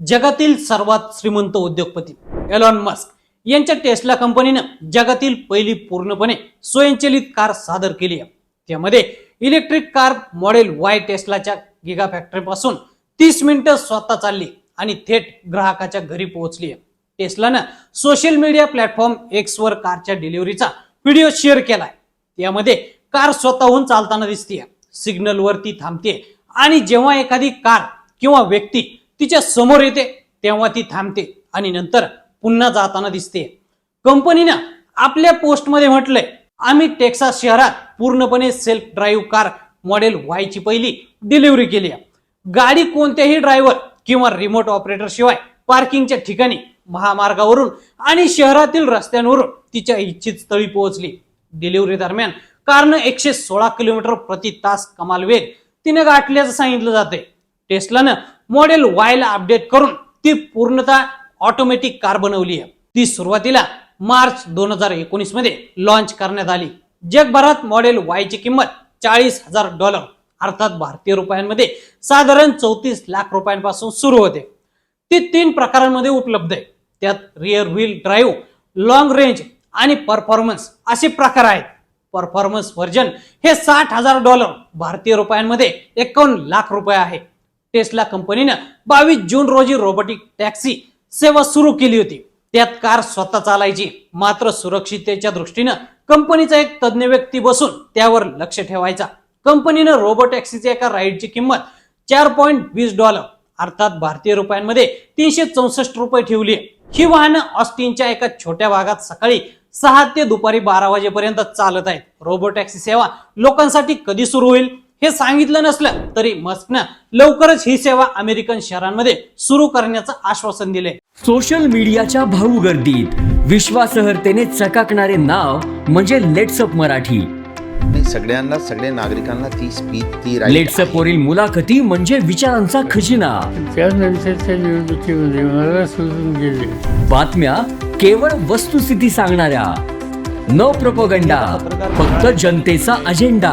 जगातील सर्वात श्रीमंत उद्योगपती एलॉन मस्क यांच्या टेस्ला कंपनीनं जगातील पहिली पूर्णपणे स्वयंचलित कार सादर केली आहे. त्यामध्ये इलेक्ट्रिक कार मॉडेल वाय टेस्लाच्या गिगा फॅक्टरीपासून तीस मिनिटं स्वतः चालली आणि थेट ग्राहकाच्या घरी पोहोचली आहे. टेस्लानं सोशल मीडिया प्लॅटफॉर्म एक्स वर कारच्या डिलिव्हरीचा व्हिडिओ शेअर केलाय. त्यामध्ये कार स्वतःहून चालताना दिसतीये. सिग्नलवरती थांबते आणि जेव्हा एखादी कार किंवा व्यक्ती तिच्या समोर येते तेव्हा ती थांबते आणि नंतर पुन्हा जाताना दिसते. कंपनीनं आपल्या पोस्टमध्ये म्हटलंय आम्ही टेक्सास शहरात पूर्णपणे सेल्फ ड्राईव्ह कार मॉडेल व्हायची पहिली डिलिव्हरी केली आहे. गाडी कोणत्याही ड्रायव्हर किंवा रिमोट ऑपरेटर शिवाय पार्किंगच्या ठिकाणी महामार्गावरून आणि शहरातील रस्त्यांवरून तिच्या इच्छित स्थळी पोहोचली. डिलिव्हरी दरम्यान कारनं एकशे सोळा किलोमीटर प्रति तास कमाल वेग तिने गाठल्याचं सांगितलं जाते टेस्लानं मॉडेल वायला अपडेट करून ती पूर्णतः ऑटोमॅटिक कार बनवली आहे. ती सुरुवातीला मार्च दोन हजार एकोणीसमध्ये लॉन्च करण्यात आली. जगभरात मॉडेल वायची किंमत चाळीस हजार डॉलर अर्थात भारतीय रुपयांमध्ये साधारण चौतीस लाख रुपयांपासून सुरू होते. ती तीन प्रकारांमध्ये उपलब्ध आहे. त्यात rear wheel drive long range आणि परफॉर्मन्स असे प्रकार आहेत. परफॉर्मन्स व्हर्जन हे साठ हजार डॉलर भारतीय रुपयांमध्ये एकावन्न लाख रुपये आहे. टेस्ला कंपनीनं बावीस जून रोजी रोबोटिक टॅक्सी सेवा सुरू केली होती. त्यात कार स्वतः चालायची मात्र सुरक्षिततेच्या दृष्टीनं कंपनीचा एक तज्ज्ञ व्यक्ती बसून त्यावर लक्ष ठेवायचा. कंपनीनं रोबो टॅक्सीच्या एका राईडची किंमत चार पॉईंट वीस डॉलर अर्थात भारतीय रुपयांमध्ये तीनशे चौसष्ट रुपये ठेवली. ही वाहनं ऑस्टिनच्या एका छोट्या भागात सकाळी सहा ते दुपारी बारा वाजेपर्यंत चालत आहेत. रोबो टॅक्सी सेवा लोकांसाठी कधी सुरू होईल? हे सांगितलं नसलं तरी मस्कनं लवकरच ही सेवा अमेरिकन शहरांमध्ये सुरू करण्याचं आश्वासन दिले सोशल मीडियाच्या भाऊ गर्दीत विश्वासहर्तेने चकाकणारे नाव म्हणजे लेट्सअप मराठी. सगळ्यांना सगळ्या नागरिकांना ती स्पीच ती लेट्सअप. वरील मुलाखती म्हणजे विचारांचा खजिना. त्यानंतरच्या निवडणुकीमध्ये मला सोडून गेले. बातम्या केवळ वस्तुस्थिती सांगणाऱ्या. न प्रपोगंडा फक्त जनतेचा अजेंडा